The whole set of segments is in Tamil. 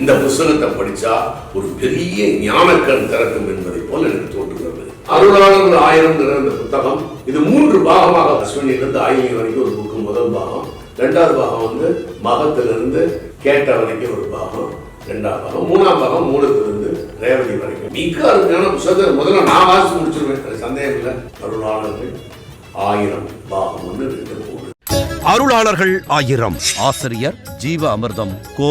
இந்த புஸ்தகத்தை படிச்சா ஒரு பெரிய ஞானக்கண் திறக்கும் என்பதை போல எனக்கு தோன்றுகிறது அருளாளர் ஆயிரம் இந்த புத்தகம். இது மூன்று பாகமாக அஸ்வினிலிருந்து ஆயிரம் வரைக்கும் ஒரு புக்கு. முதல் பாகம் ரெண்டாவது பாகம் வந்து மகத்திலிருந்து கேட்ட வரைக்கும் ஒரு பாகம் ரெண்டாம் பாகம் மூணாம் பாகம் மூலத்திலிருந்து ரேவதி வரைக்கும். மிக அருமையான புத்தகத்தை முதல்ல நான் வாசிச்சு முடிச்சிருவேன். அது சந்தேகம் இல்லை. அருளாளர்கள் ஆயிரம் பாகம் ஒன்று ரெண்டு அருளாளர்கள் ஆயிரம். ஆசிரியர் ஜீவ அமிர்தம் கோ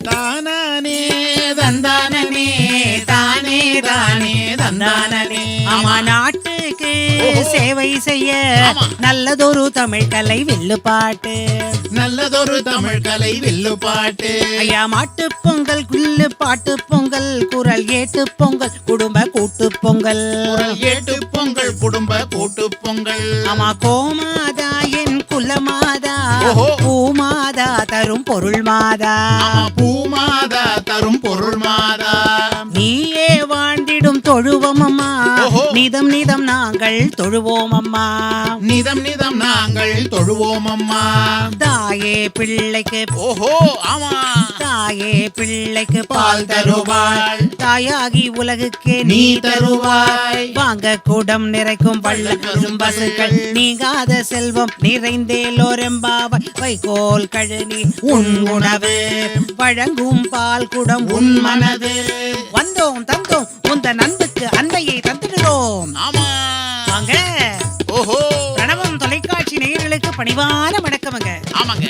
தானானே தந்தானே தானே தானே தந்தானே அம்மா நாட்டு சேவை செய்ய. நல்லதொரு தமிழ் கலை வில்லு பாட்டு. நல்லதொரு தமிழ் கலை வில்லு பாட்டு. ஐயா மாட்டு பொங்கல் குள்ளு பாட்டு பொங்கல் குரல் ஏட்டு பொங்கல் குடும்ப கூட்டு பொங்கல். ஏட்டு பொங்கல் குடும்ப கூட்டு பொங்கல். ஆமா கோமாதா என் குலமாதா. பூமாதா தரும் பொருள் மாதா. பூமாதா தரும் பொருள் மாதா. நீயே வாழ்ந்திடும் தொழுவோம் அம்மா. நிதம் நிதம் நாங்கள் தொழுவோம் அம்மா. நிதம் நிதம் நாங்கள் தொழுவோம் அம்மா. தாயே பிள்ளைக்கு ஓஹோ ஆமா. தாயே பிள்ளைக்கு பால் தருவாள். தாயாகி உலகுக்கே நீ தருவாய். வாங்க கூடம் நிறைக்கும் பள்ளம் பசுக்கள். நீங்காத செல்வம் நிறைந்தேலோரெம்பாவை வைகோல் கழனி உன் உணவு. வழங்கும் பால் குடம் உன் மனது. வந்தோம் தந்தோம் உந்த நண்புக்கு அன்பையை தந்துடுறோம் ஆமா. வாங்க. ஓஹோ. பிரணவம் தொலைக்காட்சி நேயர்களுக்கு பணிவான வணக்கமுங்க. ஆமாங்க.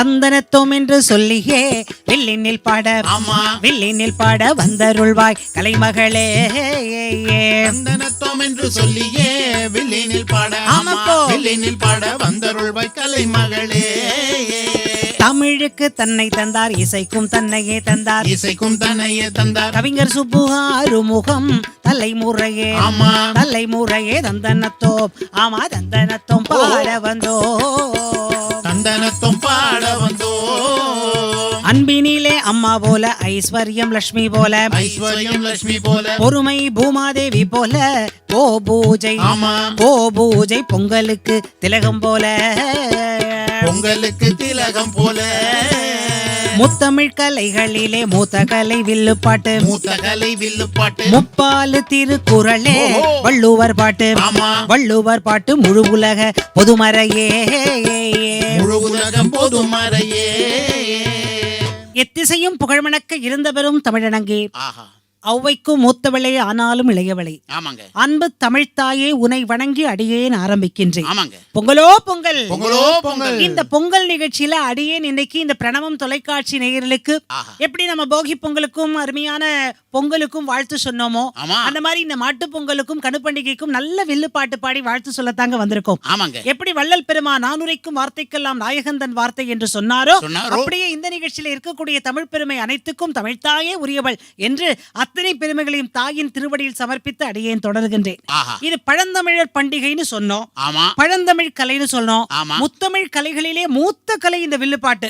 தந்தனத்தோம் என்று சொல்லியே வில்லினில் பாட ஆமா. வில்லினில் பாட வந்தருள்வாய் கலைமகளே. சந்தனத்தோம் என்று சொல்லியே வில்லினில் பாட ஆமா. ஆமாப்போ. வில்லினில் பாட வந்தருள்வாய் கலை மகளே தமிழுக்கு தன்னை தந்தார் இசைக்கும் தன்னையே தந்தார். இசைக்கும் தன்னையே தந்தார். கவிஞர் சுப்பு ஆறுமுகம் தலைமுறையே. ஆமா. தலைமுறையே தந்தனத்தோம் ஆமா தந்தனத்தோம் பாட வந்தோ சந்தனத்தோம் பாட வந்தோ அன்பினிலே அம்மா போல ஐஸ்வர்யம் லட்சுமி போல ஐஸ்வர்யம் லட்சுமி போல. பொறுமை பூமாதேவி போல ஓ பூஜை ஓ பூஜை பொங்கலுக்கு திலகம் போல. பொங்கலுக்கு திலகம் போல. முத்தமிழ் கலைகளிலே மூத்த கலை வில்லு பாட்டு மூத்த கலை வில்லு பாட்டு முப்பாலு திருக்குறளே. வள்ளுவர் பாட்டு. வள்ளுவர் பாட்டு முழு உலக பொதுமறையே. முழு உலகம் போதும் மறையே எத்திசையும் புகழ்மணக்க இருந்தவரும் தமிழனங்கே. ஆஹா. ஔவைக்கும் மூத்தவளே ஆனாலும் இளையவளை. ஆமாங்க. அன்பு தமிழ்த்தாயே உனை வணங்கி அடியேன் ஆரம்பிக்கின்றேன். ஆமாங்க. பொங்கலோ பொங்கல். பொங்கலோ பொங்கல். இந்த பொங்கல் நிகழ்ச்சியில அடியேன் இன்னைக்கு இந்த பிரணவம் தொலைக்காட்சி நேயர்களுக்கு. எப்படி நம்ம போகி பொங்கலுக்கும் அருமையான பொங்கலுக்கும் வாழ்த்து சொன்னோமோ அந்த மாதிரி இந்த மாட்டு பொங்கலுக்கும் கணுப்பண்டிகைக்கும் நல்ல வில்லு பாட்டு பாடி வாழ்த்து சொல்லத்தாங்க வந்திருக்கோம். ஆமாங்க. எப்படி வள்ளல் பெருமா நானுரைக்கும் வார்த்தைக்கெல்லாம் நாயகந்தன் வார்த்தை என்று சொன்னாரோ சொன்னாரோ. அப்படியே இந்த நிகழ்ச்சியில இருக்கக்கூடிய தமிழ் பெருமை அனைத்துக்கும் தமிழ்த்தாயே உரியவள் என்று அத்தனை பெருமைகளையும் தாயின் திருவடியில் சமர்ப்பித்து அடியேன் தொடர்கின்றேன். இது பழந்தமிழர் பண்டிகைன்னு சொன்னோம். பழந்தமிழ் கலைன்னு சொன்னோம். முத்தமிழ் கலைகளிலே மூத்த கலை இந்த வில்லுப்பாட்டு.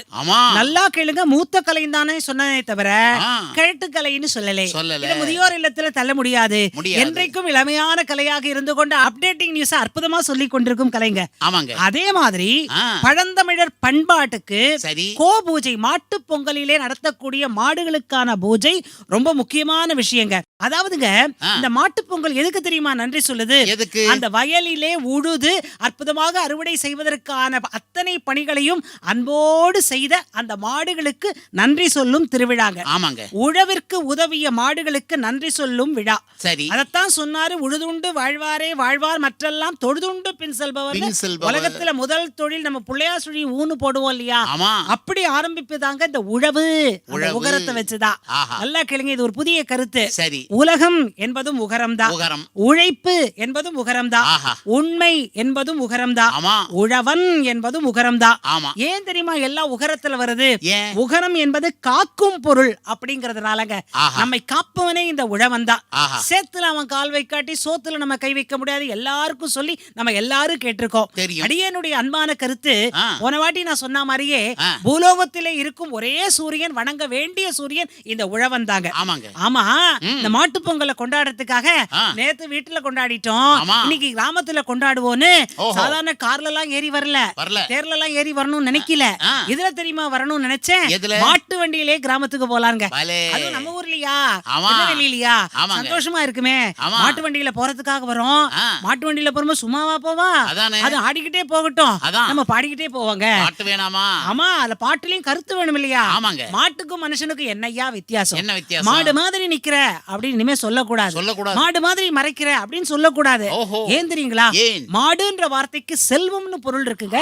நல்லா கேளுங்க மூத்த கலை தானே சொன்னதே தவிர. கிழட்டு கலைன்னு சொல்லலே. முதியோர் இல்லத்துல தள்ள முடியாது. என்றைக்கும் இளமையான கலையாக இருந்து கொண்டு அப்டேட்டிங் நியூஸ் அற்புதமா சொல்லி கொண்டிருக்கும் கலைங்க. அதே மாதிரி. பழந்தமிழர் பண்பாட்டுக்கு கோ பூஜை மாட்டு பொங்கலிலே நடத்தக்கூடிய மாடுகளுக்கான பூஜை ரொம்ப முக்கியமான விஷயங்க. அதாவதுங்க. இந்த மாட்டு பொங்கல் எதுக்கு தெரியுமா நன்றி சொல்லுது? எதுக்கு? அந்த வயலிலே உழுது அற்புதமாக அறுவடை செய்வதற்கான அத்தனை பணிகளையும் அன்போடு செய்த அந்த மாடுகளுக்கு நன்றி சொல்லும் திருவிழாங்க. ஆமாங்க. உழவிற்கு உதவிய மாடுகளுக்கு நன்றி சொல்லும் விழா. சரி. அதத்தான் சொன்னாரு உழுதுண்டு வாழ்வாரே வாழ்வார் மற்றெல்லாம் தொழுதுண்டு பின் செல்பவர். உலகத்துல முதல் தொழில் நம்ம பிள்ளையார் சுழி ஊனு போடுவோம் இல்லையா? அப்படி ஆரம்பிப்பதாங்க இந்த உழவு. உகரத்தை வச்சுதான். நல்லா கேளுங்க இது ஒரு புதிய கருத்து. சரி. உலகம் என்பதும் உகரம்தான் உகரம். உழைப்பு என்பதும் உகரம்தான் ஆஹா. உண்மை என்பதும் உகரம்தான் ஆமா. உழவன் என்பதும் உகரம்தான் ஆமா. ஏன் தெரியுமா எல்லாம் உகரத்துல வருது? உகரம் என்பது காக்கும் பொருள் அப்படிங்கறதுனாலங்க. நம்மை காப்பவனே இந்த உழவன் தான் சேத்துல அவன் கால் வைக்காட்டி சோத்துல நம்ம கை வைக்க முடியாது. எல்லாருக்கும் சொல்லி நம்ம எல்லாரும் கேட்டிருக்கோம். அடியனுடைய அன்பான கருத்து. போன வாட்டி நான் சொன்ன மாதிரியே. பூலோகத்திலே இருக்கும் ஒரே சூரியன் வணங்க வேண்டிய சூரியன் இந்த உழவன் தாங்க ஆமாங்க. ஆமா. இந்த மாட்டு பொங்கலை கொண்டாடுறதுக்காக. நேத்து வீட்டுல கொண்டாடிட்டோம். இன்னைக்கு கிராமத்துல கொண்டாடுவோன்னு ஓஹோ. சாதாரண கார்ல எல்லாம் ஏறி வரல. தேர்ல எல்லாம் ஏறி வரணும்னு நினைக்கல. இதுல தெரியுமா வரணும்னு நினைச்சேன்? மாட்டு வண்டியிலே கிராமத்துக்கு போலாங்க அதுவும் நம்ம ஊர்லயா. திருநெல்வேலியா. சந்தோஷமா இருக்குமே. மாட்டு வண்டியில போறதுக்காக வரோம். மாட்டு வண்டியில போறோம்? சும்மாவா போவா? அது ஆடிக்கிட்டே போகட்டும். நம்ம பாடிக்கிட்டே போவாங்க. பாட்டு வேணாமா? ஆமா அதுல பாட்டுலயும் கருத்து வேணும் இல்லையா? மாட்டுக்கும் மனுஷனுக்கும் என்னய்யா வித்தியாசம்? மாடு மாதிரி நிக்கிற அப்படின்னு இனிமே சொல்லக்கூடாது. சொல்லக்கூடாது. மாடு மாதிரி மறைக்கிற அப்படின்னு சொல்லக்கூடாது. ஏன் தெரியுங்களா? மாடுன்ற வார்த்தைக்கு செல்வம்னு பொருள் இருக்குங்க.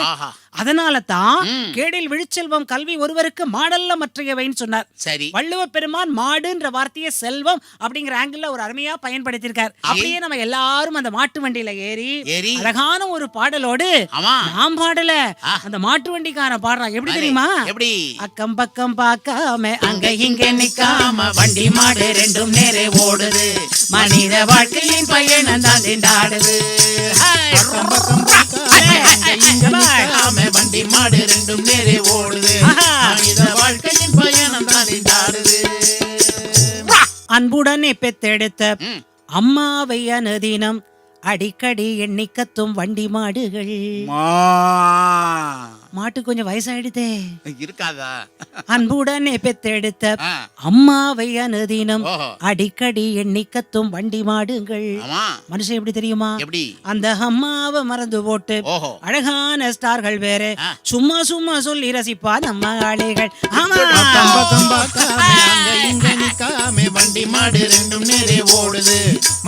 அதனால தான். கேடில் விழுச்செல்வம் கல்வி ஒருவருக்கு மாடல்ல மற்றையவைன்னு சொன்னார். சரி. வள்ளுவ பெருமான் மாடுன்ற வார்த்தையை செல்வம் அப்படிங்கிற ஆங்கிள் ஒரு அருமையா பயன்படுத்தியிருக்கார். அப்படியே நம்ம எல்லாரும் அந்த மாட்டு வண்டியில ஏறி அழகான ஒரு பாடலோடு நாம் பாடல. அந்த மாட்டு வண்டிக்கான பாடுறான் எப்படி. தெரியுமா? எப்படி? அக்கம் பக்கம் பார்க்காம அங்க இங்க நிக்காம வண்டி மாடு ரெண்டும் நேரே ஓடுது. மனித வாழ்க்கையின் பயணம் தான் திண்டாடுது. வண்டி மாடு ரெண்டும் நேரே ஓடுது. மனித வாழ்க்கையின் பயணம் தான் திண்டாடுது. அன்புடனே பெத்தெடுத்த. அம்மாவை அனுதினம் அடிக்கடி எண்ணிக்கத்தும் வண்டி மாடுகள். மா. மாட்டு கொஞ்சம் வயசாயிடுதே. இருக்காதா? அன்புடனே பெத்தெடுத்த. அம்மாவை அனுதினம் அடிக்கடி எண்ணிக்கத்தும் வண்டி மாடுங்கள். மனுஷன் எப்படி தெரியுமா? எப்படி? அந்த அம்மாவை மறந்து போட்டு அழகான ஸ்டார்கள் வேற. சும்மா சும்மா சொல்லி ரசிப்பா நம்ம ஆளைகள் வண்டி மாடு ரெண்டும் நேரே ஓடுது.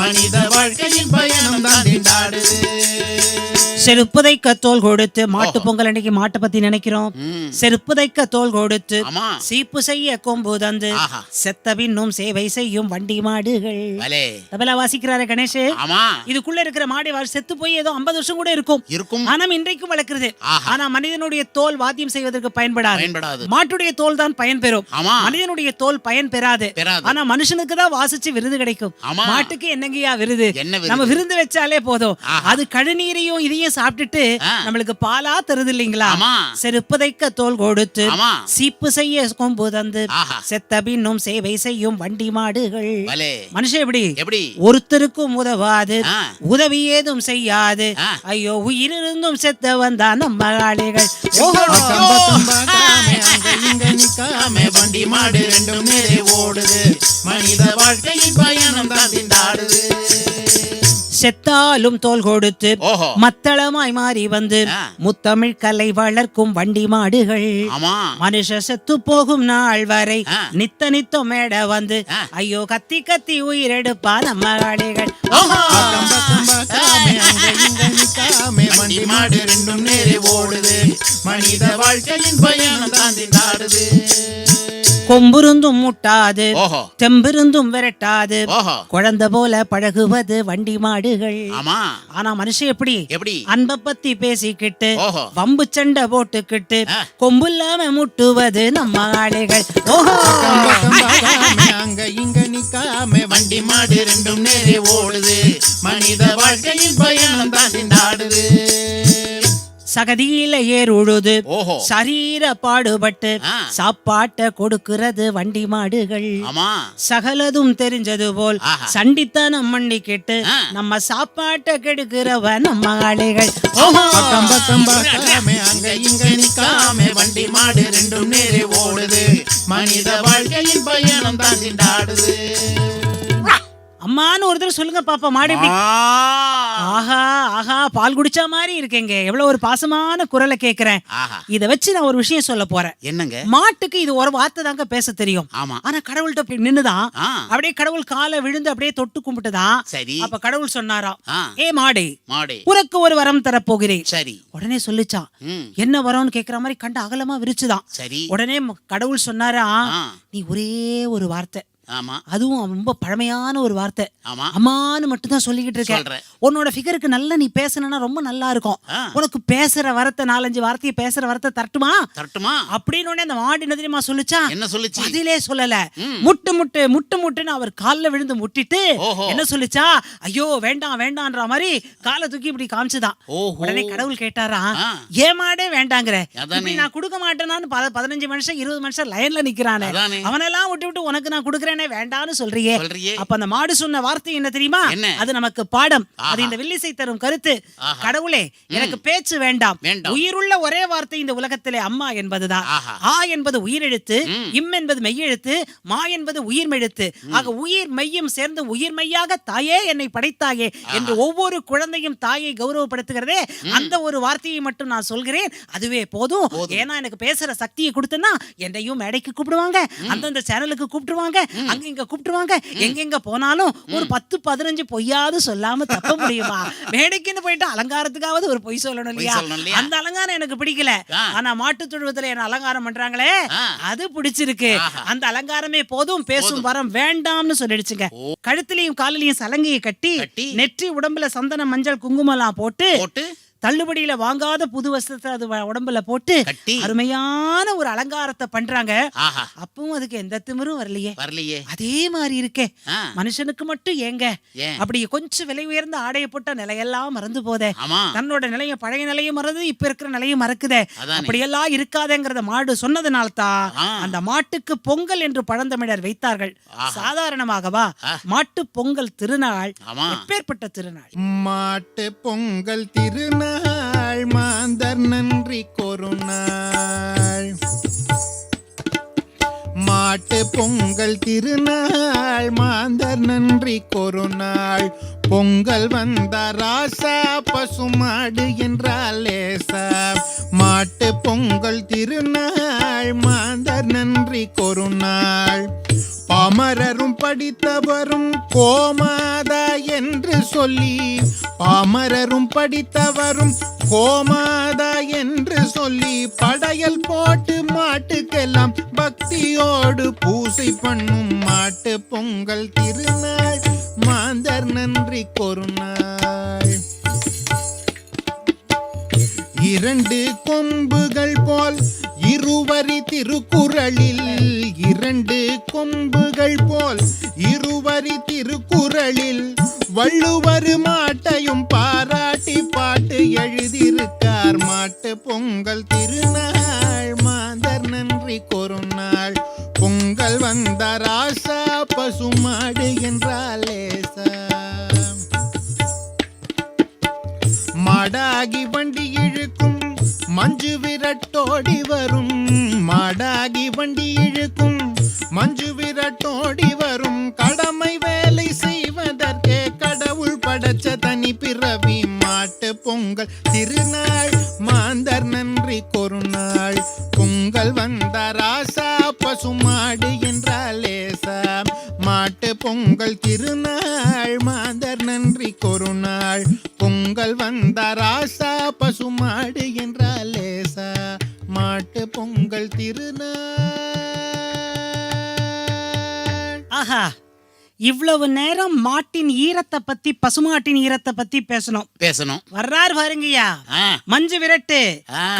மனித வாழ்க்கையின் பயணம் தான் திண்டாடுது செருப்புதைக்க தோல் கொடுத்து மாட்டு பொங்கல் அன்னைக்கு மாட்டை பத்தி நினைக்கிறோம். ம். செருப்புதைக்க தோல் கொடுத்து சீப்பு செய்ய கொம்பு தந்து செத்த பின்னும் சேவை செய்யும் வண்டி மாடுகள். பலே தபலா வாசிக்கிறாரு கணேஷ். இதுக்குள்ள இருக்கிற மாடு செத்து போய் ஏதோ 50 வருஷம் கூட இருக்கும். இருக்கும். ஆனா இன்றைக்கும் வளர்க்கிறது. ஆனா மனிதனுடைய தோல் வாத்தியம் செய்வதற்கு பயன்படாது. மாட்டுடைய தோல் தான் பயன் பெறும். மனிதனுடைய தோல் பயன் பெறாது. ஆனா மனுஷனுக்கு தான் வாசிச்சு விருது கிடைக்கும். மாட்டுக்கு என்னங்கய்யா விருது? நம்ம? விருந்து வச்சாலே போதும். அது கழுநீரையும் இதையும் சாப்பிட்டுட்டு. நம்மளுக்கு பாலா தருது இல்லைங்களா செருப்புதைக்க தோல் கொடுத்து சீப்பு செய்ய கொம்பு தந்து செத்த பின்னும் சேவை செய்யும் வண்டி மாடுகள். மனுஷன் எப்படி? எப்படி? ஒருத்தருக்கும் உதவாது. உதவி ஏதும் செய்யாது. ஐயோ உயிரிருந்தும் செத்த வந்தான் நம்ம ஆளுகள். வண்டி மாடு ரெண்டும் நேரே ஓடுது. மனித வாழ்க்கையின் பயணம் தான் திண்டாடுது செத்தாலும் தோல் கொடுத்து மத்தளமாய் மாறி வந்து. முத்தமிழ் கலை வளர்க்கும் வண்டி மாடுகள். ஆமா. மனுஷ செத்து போகும் நாள் வரை. நித்த நித்த மேட வந்து. ஐயோ கத்தி கத்தி உயிரெடுப்பா நம்ம வண்டி மாடு ரெண்டும் நேரே ஓடுது. மனித வாழ்க்கையின் பயணம் தான் திண்டாடுது கொம்புருந்தும் முட்டாது தெம்பிருந்தும் விரட்டாது. குழந்தை போல பழகுவது வண்டி மாடுகள். ஆமா. ஆனா மனுஷன் எப்படி? எப்படி? அன்ப பத்தி பேசிக்கிட்டு வம்பு சண்டை போட்டுக்கிட்டு. கொம்பு இல்லாம முட்டுவது நம்ம ஆளுகள். ஓஹோ. அங்க இங்க நிக்காம வண்டி மாடு ரெண்டும் நேரே ஓடுது. மனித வாழ்க்கையின் பயணம் தான் திண்டாடுது சகதியில ஏர் உழுது. சரீர பாடுபட்டு. சாப்பாட்ட கொடுக்கிறது வண்டி மாடுகள் சகலதும் தெரிஞ்சது போல். சண்டித்தனம் மண்ணி கேட்டு. நம்ம சாப்பாட்ட கெடுக்கிறவ நம்ம ஆளுகள். பக்கம் பக்கம் பார்க்காம அங்க இங்க நிக்காம வண்டி மாடு ரெண்டும் நேரே ஓடுது மனித வாழ்க்கையின் பயணம் தான் திண்டாடுது அம்மான்னு ஒரு தடவை சொல்லுங்க பாப்பா மாடு எப்படி ஆஹா ஆஹா பால் குடிச்ச மாதிரி இருக்கேங்க. எவ்வளவு ஒரு பாசமான குரலை கேக்குறேன். இத வச்சு நான் ஒரு விஷயம் சொல்ல போறேன். என்னங்க? மாட்டுக்கு இது ஒரு வார்த்தை தாங்க பேச தெரியும். ஆமா. ஆனா கடவுள்கிட்ட போய் நின்னுதான். அப்படியே கடவுள் காலை விழுந்து அப்படியே தொட்டு கும்பிட்டுதான். சரி. அப்ப கடவுள் சொன்னாராம் ஆ. ஏ மாடே மாடு. உனக்கு ஒரு வரம் தரப்போகிறேன். சரி. உடனே சொல்லிச்சான் ம். என்ன வரம்னு கேக்குற மாதிரி கண்டு அகலமா விரிச்சுதான். சரி. உடனே கடவுள் சொன்னாரா நீ ஒரே ஒரு வார்த்தை ஆமா. அதுவும் ரொம்ப பழமையான ஒரு வார்த்தை. ஆமா. அம்மான்னு மட்டும் தான் சொல்லிக்கிட்டு இருக்கேன். உன்னோட ஃபிகருக்கு நல்லா நீ பேசணும்னா ரொம்ப நல்லா இருக்கும். உனக்கு பேசுற வரத்தை நாலஞ்சு வார்த்தையை பேசுற வரத்தை தரட்டுமா? தரட்டுமா? அப்படின்னு உடனே அந்த மாடு என்ன தெரியுமா சொல்லுச்சா? என்ன சொல்லுச்சு? பதிலே சொல்லல. முட்டு முட்டு முட்டு முட்டுன்னு அவர் கால்ல விழுந்து முட்டிட்டு. என்ன சொல்லுச்சா? ஐயோ வேண்டாம் வேண்டாம்ன்ற மாதிரி காலை தூக்கி இப்படி காமிச்சுதான். உடனே கடவுள் கேட்டாரா. ஏமாடே வேண்டாங்கிற. நான் கொடுக்க மாட்டேனான்னு பத- பதினஞ்சு மனுஷன் இருபது மனுஷன் லைன்ல நிக்கிறானே. அவனெல்லாம் விட்டு விட்டு உனக்கு நான் கொடுக்கறேனே வேண்டான்னு சொல்றியே. அப்ப அந்த மாடு சொன்ன வார்த்தை என்ன தெரியுமா? அது நமக்கு பாடம். அது இந்த வில்லிசை தரும் கருத்து. கடவுளே எனக்கு பேச்சு வேண்டாம். உயிருள்ள ஒரே வார்த்தை இந்த உலகத்திலே அம்மா என்பதுதான். ஆ என்பது உயிரெழுத்து. இம் என்பது மெய்யெழுத்து மா என்பது உயிர்மெழுத்து. ஆக உயிர் மெய்யும் சேர்ந்து உயிர் மெய்யாக தாயே என்னை படைத்தாயே என்று ஒவ்வொரு குழந்தையும் தாயை கௌரவப்படுத்துகிறதே அந்த ஒரு வார்த்தையை மட்டும் நான் சொல்கிறேன். அதுவே போதும். ஏன்னா எனக்கு பேசுற சக்தியை கொடுத்தனா என்னையும் மேடைக்கு கூப்பிடுவாங்க. அந்தந்த சேனலுக்கு கூப்பிட்டுருவாங்க. அங்க இங்க கூப்பிட்டுருவாங்க. எங்கெங்க போனாலும் ஒரு பத்து பதினஞ்சு பொய்யாவது சொல்லாம தப்ப முடியுமா? மேடைக்குன்னு போயிட்டு அலங்காரத்துக்காவது ஒரு பொய் சொல்லணும் இல்லையா? அந்த அலங்காரம் எனக்கு பிடிக்கல. ஆனா மாட்டு தொழுவத்துல என்ன அலங்காரம் பண்றாங்களே. அது பிடிச்சிருக்கு. அந்த அலங்காரமே போதும் பேசும் வரம் வேண்டாம்னு சொல்லிடுச்சுங்க. கழுத்துலயும் காலிலையும் சலங்கையை கட்டி. நெற்றி உடம்புல சந்தனம் மஞ்சள் குங்குமம்லாம் போட்டு போட்டு தள்ளுபடியில வாங்காத புது வஸ்திரத்தை அது உடம்புல போட்டு கட்டி. அருமையான ஒரு அலங்காரத்தை பண்றாங்க. அப்பவும் அதுக்கு எந்த திமிரும் வரலையே. வரலையே. அதே மாதிரி இருக்கே. மனுஷனுக்கு மட்டும் ஏங்க? அப்படி கொஞ்சம் விலை உயர்ந்த ஆடையை போட்ட நிலையெல்லாம் மறந்து போதே. தன்னோட நிலைய பழைய நிலையும் மறந்து இப்ப இருக்கிற நிலையும் மறக்குதே. அப்படியெல்லாம் இருக்காதேங்கிறத மாடு சொன்னதுனால தான். அந்த மாட்டுக்கு பொங்கல் என்று பழந்தமிழர் வைத்தார்கள். சாதாரணமாகவா. மாட்டு பொங்கல் திருநாள் எப்பேற்பட்ட திருநாள்? மாட்டு பொங்கல் திருநாள். நாள் மாந்தர் நன்றி கொருநாள் மாட்டு பொங்கல் திருநாள் மாந்தர் நன்றி கொருநாள் பொங்கல் வந்த ராசா பசுமாடு என்றால் லேசா. மாட்டு பொங்கல் திருநாள் மாந்தர் நன்றி கொருநாள் பாமரரும் படித்தவரும் கோமாதா என்று சொல்லி பாமரரும் படித்தவரும் கோமாதா என்று சொல்லி படையல் போட்டு மாட்டுக்கெல்லாம் பக்தியோடு பூசை பண்ணும் மாட்டு பொங்கல் திருநாள் மாந்தர் நன்றி கொருநாள் இரண்டு கொம்புகள் போல் இருவரி திருக்குறளில் இரண்டு கொம்புகள் போல். இருவரி திருக்குறளில் வள்ளுவர் மாட்டையும் பாராட்டி பாட்டு எழுதியிருக்கார். மாட்டு பொங்கல் திருநாள் மாந்தர் நன்றி கோரும் நாள் பொங்கல் வந்த ராசா பசுமாடு என்றாலே மாடாகி வண்டி இழுக்கும் மஞ்சு விரட்டோடி வரும் மாடாகி வண்டி இழுக்கும். மஞ்சு விரட்டோடி வரும் கடமை வேலை செய்வதற்கே கடவுள் படைச்ச தனி பிறவி. மாட்டு பொங்கல் திருநாள் மாந்தர் நன்றி கொருநாள். பொங்கல் வந்த ராசா பசுமாடு என்றால் லேசா. மாட்டு பொங்கல் திரு இவ்வளவு நேரம் மாட்டின் ஈரத்தை பத்தி பசுமாட்டின் ஈரத்தை பத்தி பேசணும். பேசணும். வர்றாரு பாருங்கய்யா. மஞ்சு விரட்டு.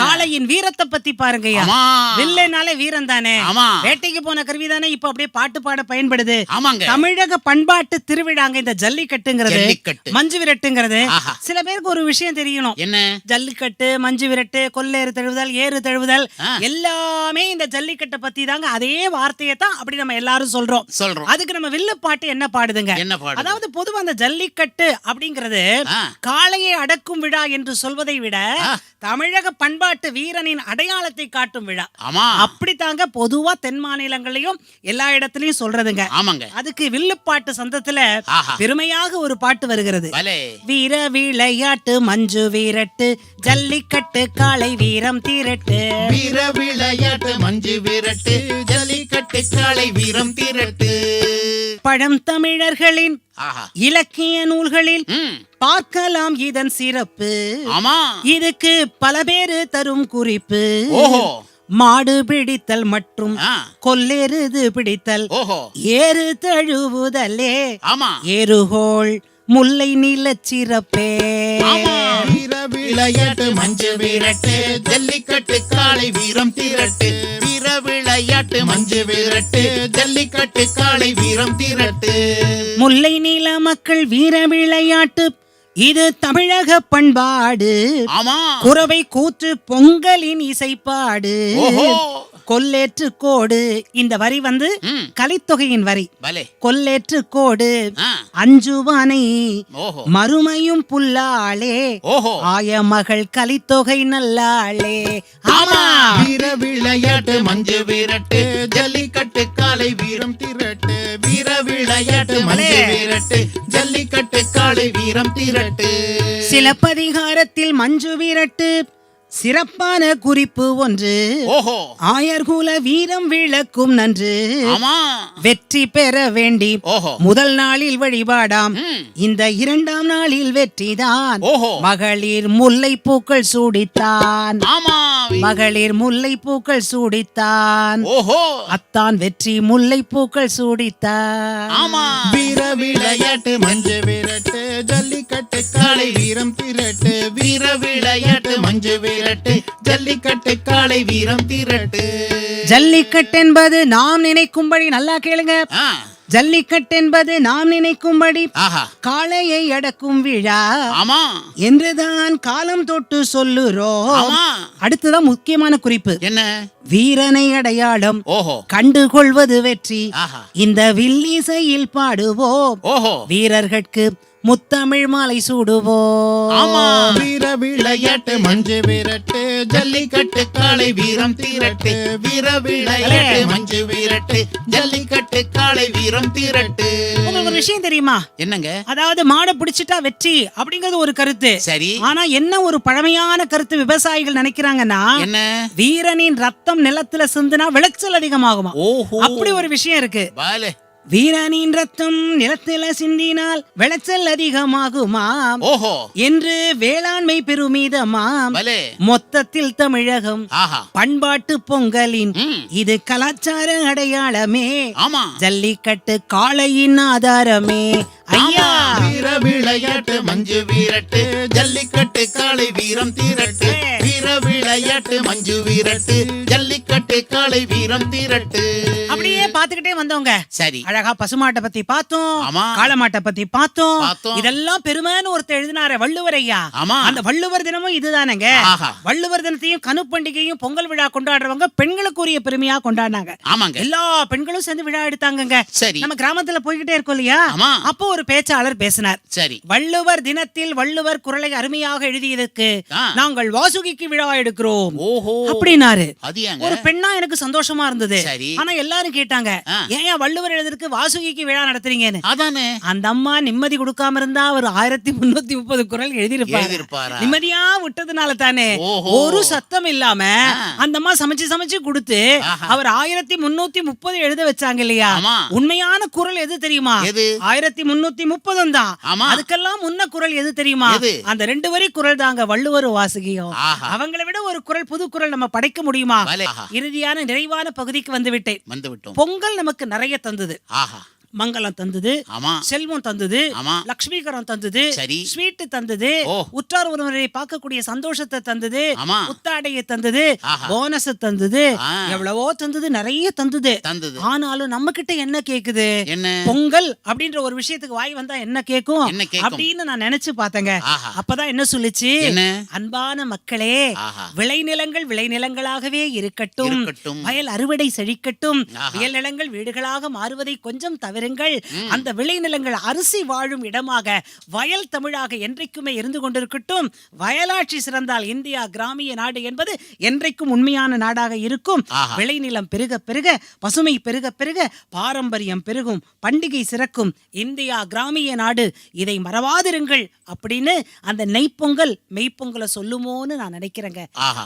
காளையின் வீரத்தை பத்தி பாருங்கய்யா. வில்லைனாலே வீரம் தானே. வேட்டைக்கு போன கருவி தானே இப்ப அப்படியே பாட்டு பாட பயன்படுது. தமிழக பண்பாட்டு திருவிழாங்க இந்த ஜல்லிக்கட்டுங்கிறது. ஜல்லிக்கட்டு. மஞ்சு விரட்டுங்கிறது. சில பேருக்கு ஒரு விஷயம் தெரியணும். என்ன? ஜல்லிக்கட்டு மஞ்சு விரட்டு கொல்லேறு தழுவுதல் ஏறு தழுவுதல். எல்லாமே இந்த ஜல்லிக்கட்டை பத்தி தாங்க அதே வார்த்தையை தான் அப்படி நம்ம எல்லாரும் சொல்றோம். சொல்றோம். அதுக்கு நம்ம வில்லு பாட்டு என்ன பாடுதுங்க? என்ன பாடுது? அதாவது பொதுவா அந்த ஜல்லிக்கட்டு அப்படிங்கிறது. காளையை அடக்கும் விழா என்று சொல்வதை விட. தமிழக பண்பாட்டு வீரனின் அடையாளத்தை காட்டும் விழா. ஆமா. அப்படித்தாங்க பொதுவா தென் மாநிலங்களையும் எல்லா இடத்துலயும் சொல்றதுங்க. ஆமாங்க. அதுக்கு வில்லுப்பாட்டு சந்தத்துல. பெருமையாக ஒரு பாட்டு வருகிறது. வீர விளையாட்டு மஞ்சு வீரட்டு ஜல்லிக்கட்டு காளை வீரம் தீரட்டு. வீர விளையாட்டு மஞ்சு விரட்டு ஜல்லிக்கட்டு காளை வீரம் திரட்டு. பழம் தமிழர்களின் இலக்கிய நூல்களில் பார்க்கலாம் இதன் சிறப்பு. ஆமா. இதுக்கு பல பேரு தரும் குறிப்பு. மாடு பிடித்தல் மற்றும் ஆ. கொல்லேறுது பிடித்தல். ஏறு தழுவுதலே. ஆமா. ஏறுகோள் முல்லை நிலச் சிறப்பே. ஆமா. வீர விளையாட்டு மஞ்சு விரட்டு ஜல்லிக்கட்டு காளை வீரம் திரட்டு. வீர விளையாட்டு மஞ்சு விரட்டு ஜல்லிக்கட்டு காளை வீரம் திரட்டு. முல்லை நில மக்கள் வீர விளையாட்டு இது தமிழக பண்பாடு. ஆமா. குறவை கூத்து பொங்கலின் இசைப்பாடு. ஓஹோ. கொல்லேற்று கோடு. இந்த வரி வந்து கலித்தொகையின் வரி. கொல்லேற்று கோடு. அஞ்சுவானை மறுமையும் புல்லாளே. ஓஹோ. ஆய மகள் கலித்தொகை நல்லாளே. ஆமா. வீர விளையாட்டு மஞ்சு விரட்டு ஜல்லிக்கட்டு காளை வீரம் திரட்டு. வீர விளையாட்டு மஞ்சு விரட்டு ஜல்லிக்கட்டு காளை வீரம் திரட்டு. சிலப்பதிகாரத்தில் மஞ்சு விரட்டு. சிறப்பான குறிப்பு ஒன்று. ஓஹோ. ஆயர்குல வீரம் விளக்கும் நன்று. ஆமா. வெற்றி பெற வேண்டி ஓஹோ. முதல் நாளில் வழிபாடாம். இந்த இரண்டாம் நாளில் வெற்றிதான். ஓஹோ. மகளிர் முல்லை பூக்கள் சூடித்தான். ஆமா. மகளிர் முல்லை பூக்கள் சூடித்தான். ஓஹோ. அத்தான் வெற்றி முல்லை பூக்கள் சூடித்தான் ஆமா. வீர விளையாட்டு மஞ்சு விரட்டு ஜல்லிக்கட்டு காளை வீரம் திரட்டு வீர விளையாட்டு மஞ்சு விரட்டு. ஜல்லிக்கட்டு காளை வீரம் திரட்டு. ஜல்லிக்கட்டு என்பது நாம் நினைக்கும்படி நல்லா கேளுங்க. ஆ. ஜல்லிக்கட்டு என்பது நாம் நினைக்கும்படி ஆஹா. காளையை அடக்கும் விழா. ஆமா. என்றுதான் காலம் தொட்டு சொல்லுறோம். ஆமா. அடுத்ததான் முக்கியமான குறிப்பு. என்ன? வீரனை அடையாளம் ஓஹோ. கண்டுகொள்வது வெற்றி. ஆஹா. இந்த வில்லிசையில் பாடுவோம். ஓஹோ. வீரர்களுக்கு முத்தமிழ் மாலை சூடுவோம். ஆமா. வீர விளையாட்டு மஞ்சு விரட்டு ஜல்லிக்கட்டு காளை வீரம் திரட்டு. வீர விளையாட்டு மஞ்சு விரட்டு ஜல்லிக்கட்டு காளை வீரம் திரட்டு. உங்களுக்கு ஒரு விஷயம் தெரியுமா? என்னங்க? அதாவது மாடை பிடிச்சிட்டா வெற்றி அப்படிங்கிறது ஒரு கருத்து. சரி. ஆனா என்ன ஒரு பழமையான கருத்து விவசாயிகள் நினைக்கிறாங்கன்னா என்ன? வீரனின் ரத்தம் நிலத்துல சிந்துனா விளைச்சல் அதிகமாகுமா? ஓஹோ. அப்படி ஒரு விஷயம் இருக்கு. பாலே. வீரனின் ரத்தம் நிலத்தில சிந்தினால் விளைச்சல் அதிகமாகுமாம். ஓஹோ. என்று வேளாண்மை பெருமிதமாம். மொத்தத்தில் தமிழகம் பண்பாட்டு பொங்கலின் இது கலாச்சார அடையாளமே. ஜல்லிக்கட்டு காளையின் ஆதாரமே. ஐயா. வீர விளையாட்டு மஞ்சு வீரட்டு. ஜல்லிக்கட்டு காளை வீரம் திரட்டு. வீர விளையாட்டு மஞ்சு வீரட்டு. ஜல்லிக்கட்டு காளை வீரம் திரட்டு. அப்படியே பாத்துக்கிட்டே வந்தவங்க. சரி. அழகா பசுமாட்டை பத்தி பார்த்தோம் ஆமா. காளமாட்டை பத்தி பார்த்தோம். இதெல்லாம் பெருமைன்னு ஒருத்தர் எழுதினாரு வள்ளுவர் ஐயா ஆமா. அந்த வள்ளுவர் தினமும் இதுதானங்க. வள்ளுவர் தினத்தையும் கனு பண்டிகையும் பொங்கல் விழா கொண்டாடுறவங்க பெண்களுக்குரிய பெருமையா கொண்டாடினாங்க. ஆமாங்க. எல்லா பெண்களும் சேர்ந்து விழா எடுத்தாங்கங்க. சரி. நம்ம கிராமத்துல போய்கிட்டே இருக்கோம் இல்லையா. அப்போ ஒரு பேச்சாளர் பேசினார். சரி வள்ளுவர் தினத்தில் வள்ளுவர் குரலை அருமையாக எழுதியதற்கு. நாங்கள் வாசுகிக்கு விழா எடுக்கிறோம் ஓஹோ அப்படின்னாரு ஒரு பெண்ணா எனக்கு சந்தோஷமா இருந்தது. ஆனா எல்லாரும் கேட்டாங்க. ஏன் வள்ளுவர் எழுதுறதுக்கு வாசுகிக்கு விழா நடத்துறீங்கன்னு அதானே அந்த அம்மா நிம்மதி கொடுக்காம இருந்தா ஒரு ஆயிரத்தி முன்னூத்தி முப்பது குரல் எழுதியிருப்பாரு? நிம்மதியா விட்டதுனால தானே. ஒரு சத்தம் இல்லாம. அந்த அம்மா சமைச்சு சமைச்சு கொடுத்து. அவர் ஆயிரத்தி முன்னூத்தி முப்பது எழுத வச்சாங்க இல்லையா. உண்மையான குரல் எது தெரியுமா? ஆயிரத்தி முன்னூத்தி முப்பதும் தான். அதுக்கெல்லாம் முன்ன குரல் எது தெரியுமா? அந்த ரெண்டு வரி குரல் தாங்க வள்ளுவர் வாசுகியும். அவங்களை விட ஒரு குரல் புது குரல் நம்ம படைக்க முடியுமா. இறுதியான நிறைவான பகுதிக்கு வந்து விட்டேன். பொங்கல் நமக்கு நிறைய தந்தது. ஆஹா. மங்களம் தந்தது ஆமா செல்வம் தந்தது ஆமா. தந்தது சரி. ஸ்வீட் தந்தது. உற்றார் உறவினரை பார்க்கக்கூடிய சந்தோஷத்தை தந்தது ஆமா. புத்தாடையை தந்தது. போனஸ் தந்தது. எவ்வளவோ தந்தது நிறைய தந்தது தந்தது ஆனாலும் நம்ம கிட்ட என்ன கேக்குது என்ன பொங்கல் அப்படின்ற ஒரு விஷயத்துக்கு வாய் வந்தா என்ன கேக்கும்? அப்படின்னு நான் நினைச்சு பார்த்தேங்க. அப்பதான் என்ன சொல்லுச்சு? அன்பான மக்களே. விளைநிலங்கள் விளைநிலங்களாகவே இருக்கட்டும். வயல் அறுவடை செழிக்கட்டும். வியல் நிலங்கள் வீடுகளாக மாறுவதை கொஞ்சம் தவிருங்கள் அந்த விளைநிலங்கள் அரிசி வாழும் இடமாக வயல் தமிழாக என்றைக்குமே இருந்து கொண்டிருக்கட்டும். வயலாட்சி சிறந்தால் இந்தியா கிராமிய நாடு என்பது என்றைக்கும் உண்மையான நாடாக இருக்கும். விளைநிலம் பெருக பெருக பசுமை பெருக பெருக பாரம்பரியம் பெருகும் பண்டிகை சிறக்கும். இந்தியா கிராமிய நாடு இதை மறவாதிருங்கள் அப்படின்னு அந்த நெய்ப்பொங்கல் மெய்ப்பொங்கலை சொல்லுமோன்னு நான் நினைக்கிறேங்க.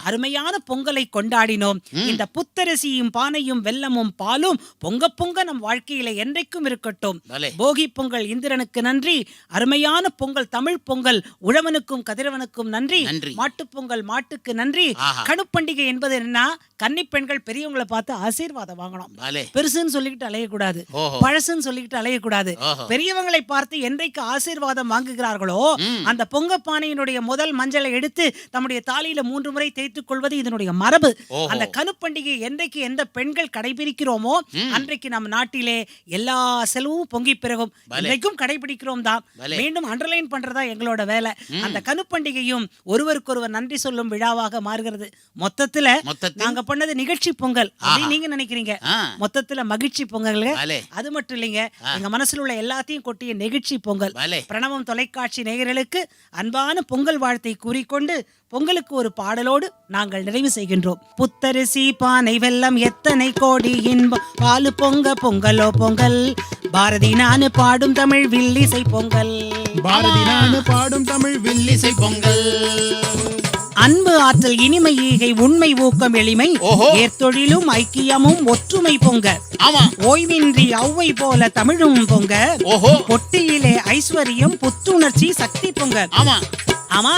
அருமையான பொங்கலை கொண்டாடினோம். இந்த புத்தரிசியும் பானையும் வெல்லமும் பாலும் பொங்க பொங்க நம் வாழ்க்கையில என்றைக்கும் இருக்கட்டும் பலே. போகி பொங்கல் இந்திரனுக்கு நன்றி அருமையான பொங்கல் தமிழ் பொங்கல் உழவனுக்கும் கதிரவனுக்கும் நன்றி. மாட்டுப் பொங்கல் மாட்டுக்கு நன்றி. கணுப்பண்டிகை என்பது என்ன கன்னி பெண்கள் பெரியவங்களை பார்த்து ஆசீர்வாதம் வாங்கணும். பெருசுன்னு சொல்லிக்கிட்டு அலையக்கூடாது. பழசுன்னு சொல்லிக்கிட்டு அலையக்கூடாது. பெரியவங்களை பார்த்து என்றைக்கு ஆசீர்வாதம் வாங்குகிறார்களோ அந்த பொங்க பானையினுடைய முதல் மஞ்சளை எடுத்து தம்முடைய தாலியில மூன்று முறை தேய்த்துக் கொள்வது இதனுடைய மரபு. அந்த கணுப்பண்டிகை என்றைக்கு எந்த பெண்கள் கடைபிடிக்கிறோமோ அன்றைக்கு நம் நாட்டிலே எல்லா செலவும் பொங்கி பிறகும். இன்றைக்கும் கடைபிடிக்கிறோம் தான். மீண்டும் அண்டர்லைன் பண்றதா எங்களோட வேலை. அந்த கணுப்பண்டிகையும் ஒருவருக்கொருவர் நன்றி சொல்லும் விழாவாக மாறுகிறது. மொத்தத்துல? நாங்க பண்ணது நிகழ்ச்சி பொங்கல். அப்படின்னு நீங்க நினைக்கிறீங்க. மொத்தத்துல மகிழ்ச்சி பொங்கல். அது மட்டும் இல்லைங்க. எங்க மனசுல உள்ள எல்லாத்தையும் கொட்டிய நெகிழ்ச்சி பொங்கல். பிரணவம் தொலைக்காட்சி நேயர்களுக்கு அன்பான பொங்கல் வாழ்த்தை கூறிக்கொண்டு பொங்கலுக்கு ஒரு பாடலோடு நாங்கள் நிறைவு செய்கின்றோம். புத்தரிசி பானை வெல்லம் எத்தனை கோடி இன்பம். பாலு பொங்க பொங்கலோ பொங்கல். பாரதி நானு பாடும் தமிழ் வில்லிசை பொங்கல். பாரதி நானு பாடும் தமிழ் வில்லிசை பொங்கல். அன்பு ஆற்றல் இனிமை ஈகை உண்மை ஊக்கம் எளிமை. ஓஹோ. ஏற்தொழிலும் ஐக்கியமும் ஒற்றுமை பொங்க. ஆமா. ஓய்வின்றி ஔவை போல தமிழும் பொங்க. பொட்டியிலே ஐஸ்வர்யம் புத்துணர்ச்சி சக்தி பொங்க. ஆமா. ஆமா.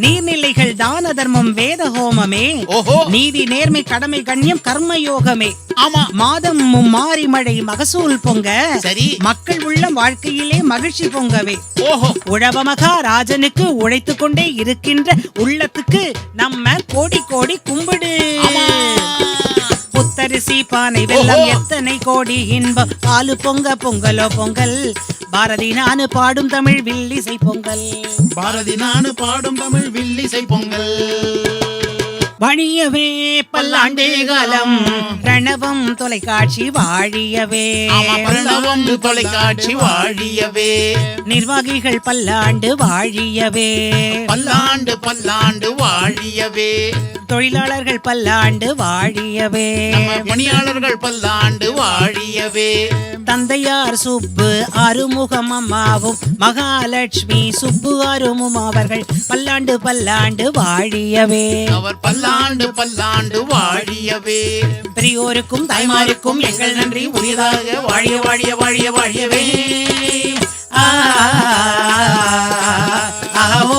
நீர்நிலைகள் தான தர்மம் வேத ஹோமமே. நீதி நேர்மை கடமை கண்ணியம் கர்மயோகமே. ஆமா. மாதம் மாறி மழை மகசூல் பொங்க. சரி. மக்கள் உள்ளம் வாழ்க்கையிலே மகிழ்ச்சி பொங்கவே. ஓஹோ. உழவ மகாராஜனுக்கு உழைத்து கொண்டே இருக்கின்ற உள்ளத்துக்கு நம்ம கோடி கோடி கும்பிடு. புத்தரிசி பானை ஓஹோ. எத்தனை கோடி இன்பம்? பாலு பொங்க பொங்கலோ பொங்கல். பாரதி நானு பாடும் தமிழ் வில்லிசை பொங்கல். பாரதி நானு பாடும் தமிழ் வில்லிசை பொங்கல். வழியவே பல்லாண்டு காலம். ரணவம் தொலைக்காட்சி வாழியவே. பல்லவம் தொலைக்காட்சி வாழியவே. நிர்வாகிகள் பல்லாண்டு வாழியவே. பல்லாண்டு பல்லாண்டு வாழியவே. தொழிலாளர்கள் பல்லாண்டு வாழியவே பணியாளர்கள் பல்லாண்டு வாழியவே தந்தையார் சுப்பு அருமுகம் அம்மாவும் மகாலட்சுமி சுப்பு அருமும் அவர்கள் பல்லாண்டு பல்லாண்டு வாழியவே அவர் பல்லாண்டு பல்லாண்டு வாழியவே பெரியோருக்கும் தாய்மாருக்கும் எங்கள் நன்றி உரியதாக வாழிய வாழிய வாழிய வாழியவே ஆ, ஆ, ஓ.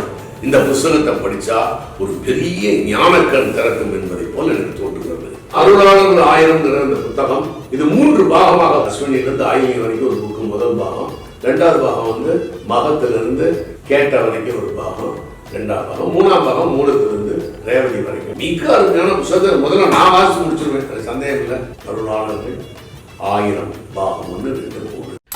இந்த புஸ்தகத்தை படிச்சா ஒரு பெரிய ஞானக்கண் திறக்கும் என்பதை போல எனக்கு தோன்றுகிறது. அருளாளர் ஆயிரம் இந்த புத்தகம். இது மூன்று பாகமாக அஸ்வினியிலிருந்து ஆயிலை வரைக்கும் ஒரு புக்கு. முதல் பாகம். ரெண்டாவது பாகம் வந்து மகத்திலிருந்து கேட்ட வரைக்கும் ஒரு பாகம். ரெண்டாம் பாகம். மூணாம் பாகம் மூலத்திலிருந்து ரேவதி வரைக்கும். மிக அருமையான புத்தகத்தை முதல்ல நான் வாசிச்சு முடிச்சிருவேன். சந்தேகம் இல்லை அருளாளர்கள் ஆயிரம் பாகம் ஒன்று ரெண்டு மூணு